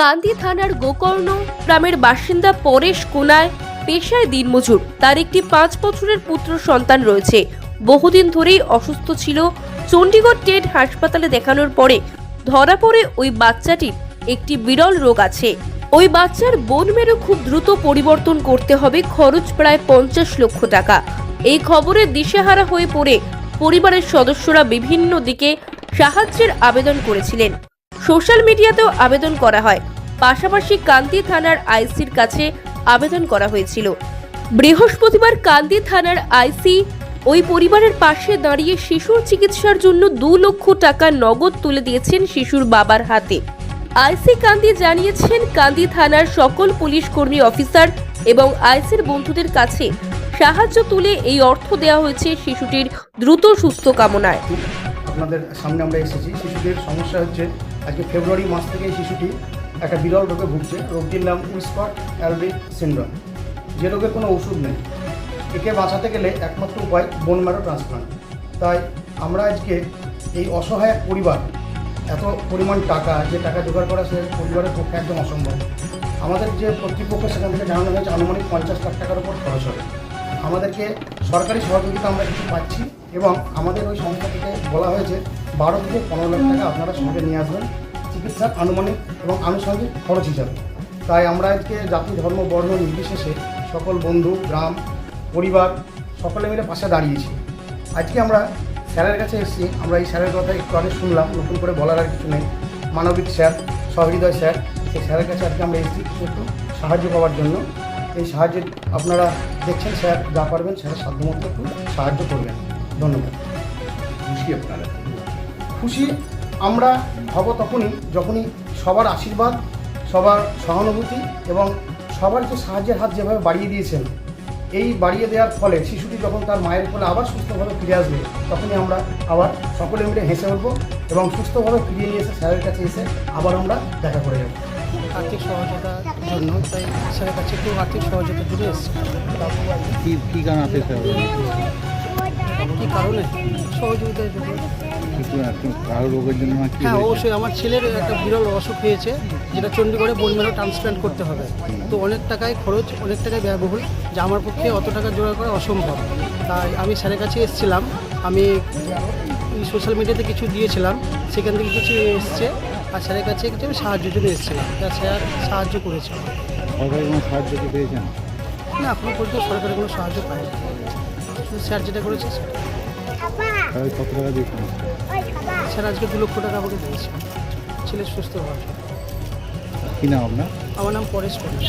কান্দি থানার গোকর্ণ গ্রামের বাসিন্দা পরেশ কোনায় পেশায় দিনমজুর। তার একটি পাঁচ বছরের পুত্র সন্তান রয়েছে। বহুদিন ধরেই অসুস্থ ছিল। চণ্ডীগড় টেট হাসপাতালে দেখানোর পরে ধরা পড়ে ওই বাচ্চাটির একটি বিরল রোগ আছে। ওই বাচ্চার বোন মেরু খুব দ্রুত পরিবর্তন করতে হবে, খরচ প্রায় পঞ্চাশ লক্ষ টাকা। এই খবরে দিশেহারা হয়ে পড়ে পরিবারের সদস্যরা বিভিন্ন দিকে সাহায্যের আবেদন করেছিলেন। সোশ্যাল মিডিয়াতেও আবেদন করা হয়। পাশাপাশি কান্দি থানার আইসির কাছে আবেদন করা হয়েছিল। বৃহস্পতিবার কান্দি থানার আইসি ওই পরিবারের পাশে দাঁড়িয়ে শিশুর চিকিৎসার জন্য দু লক্ষ টাকা নগদ তুলে দিয়েছেন শিশুর বাবার হাতে। আইসি কান্দি জানিয়েছেন, কান্দি থানার সকল পুলিশ কর্মী অফিসার এবং আইসির বন্ধুদের কাছে সাহায্য তুলে এই অর্থ দেওয়া হয়েছে শিশুটির দ্রুত সুস্থ কামনায়। আপনাদের সামনে আমরা এসেছি। শিশুটির সমস্যা হচ্ছে আজকে ফেব্রুয়ারি মাস থেকে এই শিশুটি একটা বিরল রোগে ভুগছে। রোগটির নাম উইস্পার অ্যালবিক সিন্ড্রোম। যে রোগের কোনো ওষুধ নেই। একে বাঁচাতে গেলে একমাত্র উপায় বোন ম্যারো ট্রান্সপ্লান্ট তাই আমরা আজকে এই অসহায় পরিবার, এত পরিমাণ টাকা, যে টাকা জোগাড় করা সে পরিবারের পক্ষে একদম অসম্ভব। আমাদের যে কর্তৃপক্ষ সেখান থেকে জানানো হয়েছে, আনুমানিক পঞ্চাশ লাখ টাকার উপর খরচ হবে। আমাদেরকে সরকারি সহযোগিতা আমরা কিছু পাচ্ছি। এবং আমাদের ওই সংস্থা থেকে বলা হয়েছে বারো থেকে পনেরো লাখ টাকা আপনারা সঙ্গে নিয়ে আসবেন চিকিৎসার আনুমানিক এবং আনুষঙ্গিক খরচ হিসাবে। তাই আমরা আজকে জাতি, ধর্ম, বর্ণ নির্বিশেষে সকল বন্ধু, গ্রাম, পরিবার সকলে মিলে পাশে দাঁড়িয়েছি। আজকে আমরা স্যারের কাছে এসেছি। আমরা এই স্যারের কথা একটু আগে শুনলাম, নতুন করে বলার আর কিছু নেই। মানবিক স্যার, সহৃদয় স্যার, সেই স্যারের কাছে আজকে আমরা এসেছি একটু সাহায্য পাওয়ার জন্য। এই সাহায্যে আপনারা দেখছেন স্যার, যা পারবেন, স্যারের সাধ্যমতো একটু সাহায্য করবেন। ধন্যবাদ। খুশি আপনারা? খুশি আমরা হব তখনই যখনই সবার আশীর্বাদ সবার সহানুভূতি এবং সবার যে সাহায্যের হাত যেভাবে বাড়িয়ে দিয়েছেন এই বাড়িয়ে দেওয়ার ফলে শিশুটি যখন তার মায়ের ফলে আবার সুস্থভাবে ফিরে আসবে তখনই আমরা আবার সকলে মিলে হেসে উঠবো এবং সুস্থভাবে ফিরিয়ে নিয়ে এসে স্যারের কাছে এসে আবার আমরা দেখা করে যাব। আর্থিক সহযোগিতার জন্য তাই স্যারের কাছে একটু আর্থিক সহযোগিতার জন্য এসেছি। কি কি গান আছে স্যার? কী কারণে? কি হ্যাঁ অবশ্যই আমার ছেলের একটা বিরল অসুখ হয়েছে যেটা চণ্ডীগড়ে বনমেরো ট্রান্সপ্লান্ট করতে হবে। তো অনেক টাকায় খরচ অনেক টাকায় ব্যয়বহুল যা আমার পক্ষে অত টাকা জোগাড় করা অসম্ভব। তাই আমি স্যারের কাছে এসেছিলাম আমি সোশ্যাল মিডিয়াতে কিছু দিয়েছিলাম সেখান থেকে কিছু এসছে আর স্যারের কাছে কিছু আমি সাহায্যের জন্য এসেছিলাম। তা স্যার সাহায্য করেছে। কোনো সাহায্য কি পেয়েছেন? না এখনও পর্যন্ত সরকারের কোনো সাহায্য শুধু স্যার যেটা করেছে কত টাকা দিয়েছেন স্যার আজকে দু লক্ষ টাকা আমাকে দিয়েছে। ছেলে সুস্থ হওয়ার কি নাম আপনার? আমার নাম পরেশ কন্যা